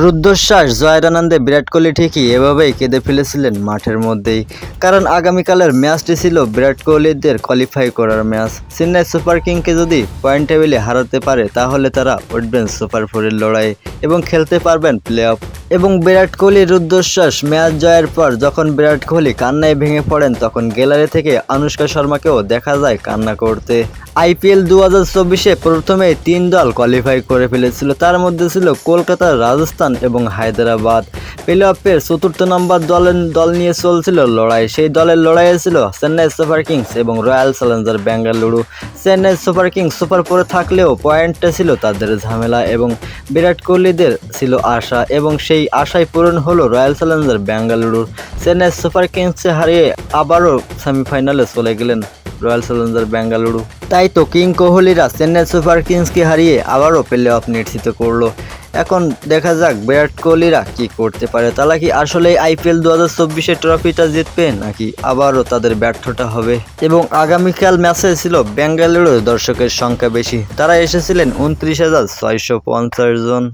রুদ্ধশ্বাস জয়ের বিরাট কোহলি ঠিকই এভাবেই কেঁদে ফেলেছিলেন মাঠের মধ্যেই। কারণ আগামীকালের ম্যাচটি ছিল বিরাট কোহলিদের কোয়ালিফাই করার ম্যাচ। চেন্নাই সুপার কিংকে যদি পয়েন্ট টেবিলে হারাতে পারে, তাহলে তারা উঠবেন সুপার ফোরের লড়াই এবং খেলতে পারবেন প্লে অফ এবং বিরাট কোহলির রুদ্ধশ্বাস ম্যাচ জয়ের পর যখন বিরাট কোহলি কান্নায় ভেঙে পড়েন, তখন গ্যালারি থেকে আনুষ্কা শর্মাকেও দেখা যায় কান্না করতে। আইপিএল দু হাজার চব্বিশে প্রথমে তিন দল কোয়ালিফাই করে ফেলেছিল। তার মধ্যে ছিল কলকাতা, রাজস্থান এবং হায়দ্রাবাদ। প্লে অফের চতুর্থ নম্বর দলের, দল নিয়ে চলছিল লড়াই। সেই দলের লড়াইয়ে ছিল চেন্নাই সুপার কিংস এবং Royal Challenger Bengaluru Chennai Super Kings super পরে থাকলেও পয়েন্টটা ছিল তাদের ঝামেলা এবং বিরাট কোহলিদের ছিল আশা এবং সেই আশাই পূরণ হলো রয়্যাল চ্যালেঞ্জার বেঙ্গালুরুর চেন্নাই সুপার কিংসকে হারিয়ে আবারও সেমিফাইনালে চলে গেলেন রয়্যাল চ্যালেঞ্জার বেঙ্গালুরু তাই তো কিং কোহলিরা চেন্নাই সুপার কিংসকে হারিয়ে আবারও প্লে অফ নিশ্চিত করল। এখন দেখা যাক বিরাট কোহলিরা কি করতে পারে। তারা কি আসলে আইপিএল দু হাজার চব্বিশে ট্রফিটা জিতবে, নাকি আবারও তাদের ব্যর্থটা হবে? এবং আগামীকাল ম্যাচে ছিল বেঙ্গালুরু দর্শকের সংখ্যা বেশি। তারা এসেছিলেন উনত্রিশ হাজার ছয়শো পঞ্চাশ জন।